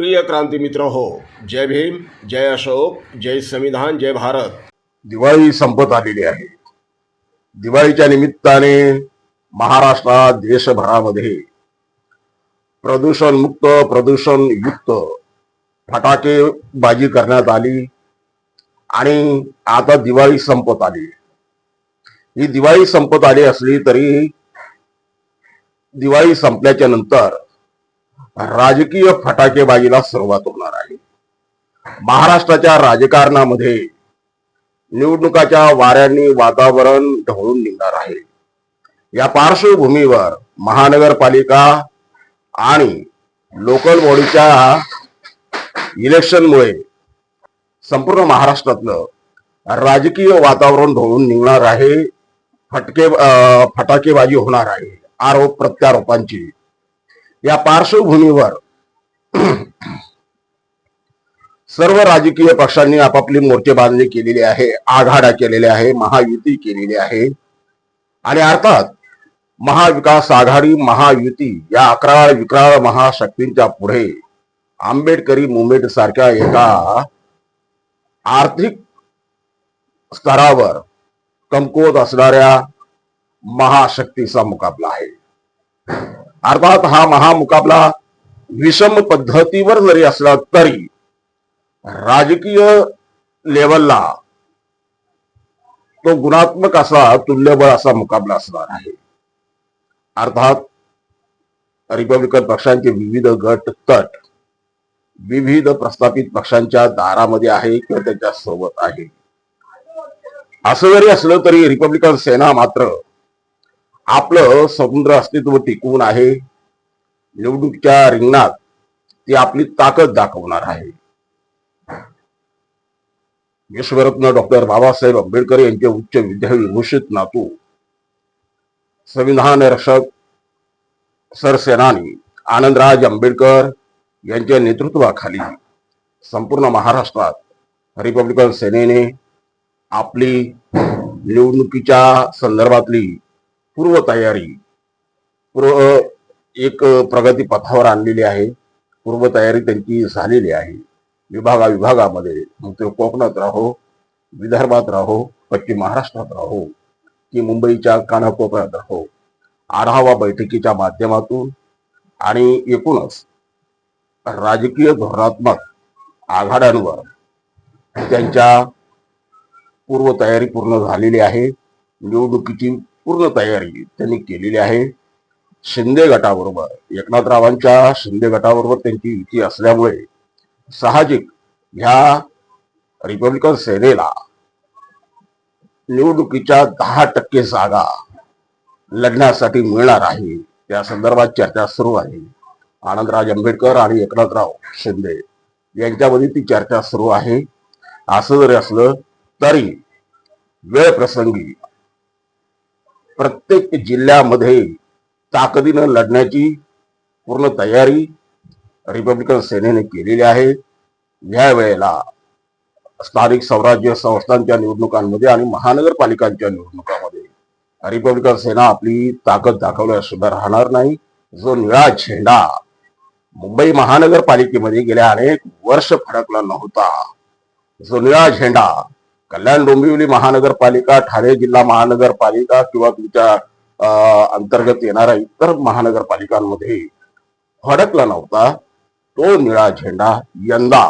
प्रिय क्रांती मित्र हो जय भीम जय अशोक जय संविधान जय भारत. दिवाळी संपत आलेली आहे. दिवाळीच्या निमित्ताने महाराष्ट्रात देशभरामध्ये प्रदूषण मुक्त प्रदूषण युक्त फटाके बाजी करण्यात आली आणि आता दिवाळी संपत आली. ही दिवाळी संपत आली असली तरी दिवाळी संपल्याच्या नंतर राजकीय फटाकेबाजीला सुरुवात होणार आहे. महाराष्ट्राच्या राजकारणामध्ये निवडणुकाच्या वाऱ्यांनी वातावरण ढवळून निघणार आहे. या पार्श्वभूमीवर महानगरपालिका आणि लोकल बॉडीच्या इलेक्शनमुळे संपूर्ण महाराष्ट्रातलं राजकीय वातावरण ढवळून निघणार आहे. फटके अं, फटाकेबाजी होणार आहे. आरोप प्रत्यारोपांची या पार्श्वभूमीवर सर्व राजकीय पक्षांनी आपापली मोर्चे बांधणी केलेली आहे आघाड्या केलेल्या आहे महायुती केलेली आहे. आणि अर्थात महाविकास आघाडी महायुती या अकरा विक्राळ महाशक्तींच्या पुढे आंबेडकरी मुवमेंट सारख्या एका आर्थिक स्तरावर कमकुवत असणाऱ्या महाशक्तीचा मुकाबला आहे. अर्थात हा महामुकाबला विषम पद्धतीवर जरी असला तरी राजकीय लेवलला तो गुणात्मक असा तुल्यबळ असा मुकाबला असणार आहे. अर्थात रिपब्लिकन पक्षांचे विविध गट तट विविध प्रस्थापित पक्षांच्या दारामध्ये आहे किंवा त्यांच्यासोबत आहे. असं जरी असलं तरी रिपब्लिकन सेना मात्र आपलं समुद्र अस्तित्व टिकवून आहे. निवडणुकीच्या रिंगणात ती आपली ताकद दाखवणार आहे. विश्वरत्न डॉक्टर बाबासाहेब आंबेडकर यांचे उच्च विद्याविभूषित नातू. संविधान रक्षक सरसेनानी आनंदराज आंबेडकर यांच्या नेतृत्वाखाली संपूर्ण महाराष्ट्रात रिपब्लिकन सेनेने आपली निवडणुकीच्या संदर्भातली पूर्वतयारी. पूर्व एक प्रगतीपथावर आणलेली आहे. पूर्वतयारी त्यांची झालेली आहे. विभागा विभागामध्ये मग ते कोकणात राहो विदर्भात राहो पश्चिम महाराष्ट्रात राहो की मुंबईच्या कानाकोपऱ्यात राहो. आढावा बैठकीच्या माध्यमातून आणि एकूणच राजकीय धोरणात्मक आघाड्यांवर त्यांच्या पूर्वतयारी पूर्ण झालेली आहे. निवडणुकीची पूर्ण तयारी त्यांनी केलेली आहे. शिंदे गटाबरोबर एकनाथरावांच्या शिंदे गटाबरोबर त्यांची युती असल्यामुळे साहजिक ह्या रिपब्लिकन सेनेला निवडणुकीच्या दहा टक्के जागा लढण्यासाठी मिळणार आहे. त्या संदर्भात चर्चा सुरू आहे. आनंदराज आंबेडकर आणि एकनाथराव शिंदे यांच्यामध्ये ती चर्चा सुरू आहे. असं जरी असलं तरी वेळ प्रसंगी प्रत्येक जिल्ह्यामध्ये ताकदीनं लढण्याची पूर्ण तयारी रिपब्लिकन सेनेने केलेली आहे. या वेळेला स्थानिक स्वराज्य संस्थांच्या निवडणुकांमध्ये आणि महानगरपालिकांच्या निवडणुकांमध्ये रिपब्लिकन सेना आपली ताकद दाखवल्याशिवाय राहणार नाही. जो निळा झेंडा मुंबई महानगरपालिकेमध्ये गेल्या अनेक वर्ष फडकला नव्हता जो निळा झेंडा कल्याण डोंबिवली महानगरपालिका ठाणे जिल्हा महानगरपालिका किंवा तुमच्या अं, अंतर्गत येणाऱ्या इतर महानगरपालिकांमध्ये फडकला नव्हता. तो निळा झेंडा यंदा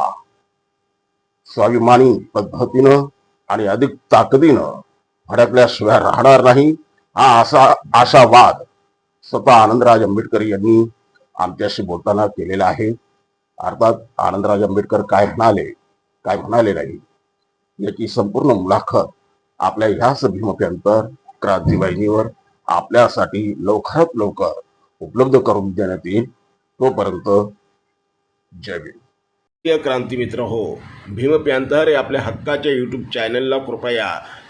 स्वाभिमानी पद्धतीनं आणि अधिक ताकदीनं फडकल्याशिवाय राहणार नाही. हा असा आशावाद स्वतः आनंदराज आंबेडकर यांनी आमच्याशी बोलताना केलेला आहे. अर्थात आनंदराज आंबेडकर काय म्हणाले काय म्हणाले नाही. याची संपूर्ण मुलाखत आपल्या ह्याच भीमप्यांतर क्रांती वाहिनीवर आपल्यासाठी लवकरात लवकर उपलब्ध करून देण्यात येईल. तोपर्यंत जय भीम. क्रांती मित्र हो भीम हे या आपल्या हक्काच्या यूट्यूब चॅनलला कृपया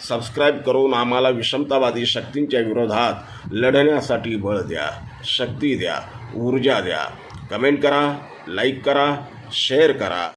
सबस्क्राईब करून आम्हाला विषमतावादी शक्तींच्या विरोधात लढण्यासाठी बळ द्या शक्ती द्या ऊर्जा द्या. कमेंट करा लाईक करा शेअर करा.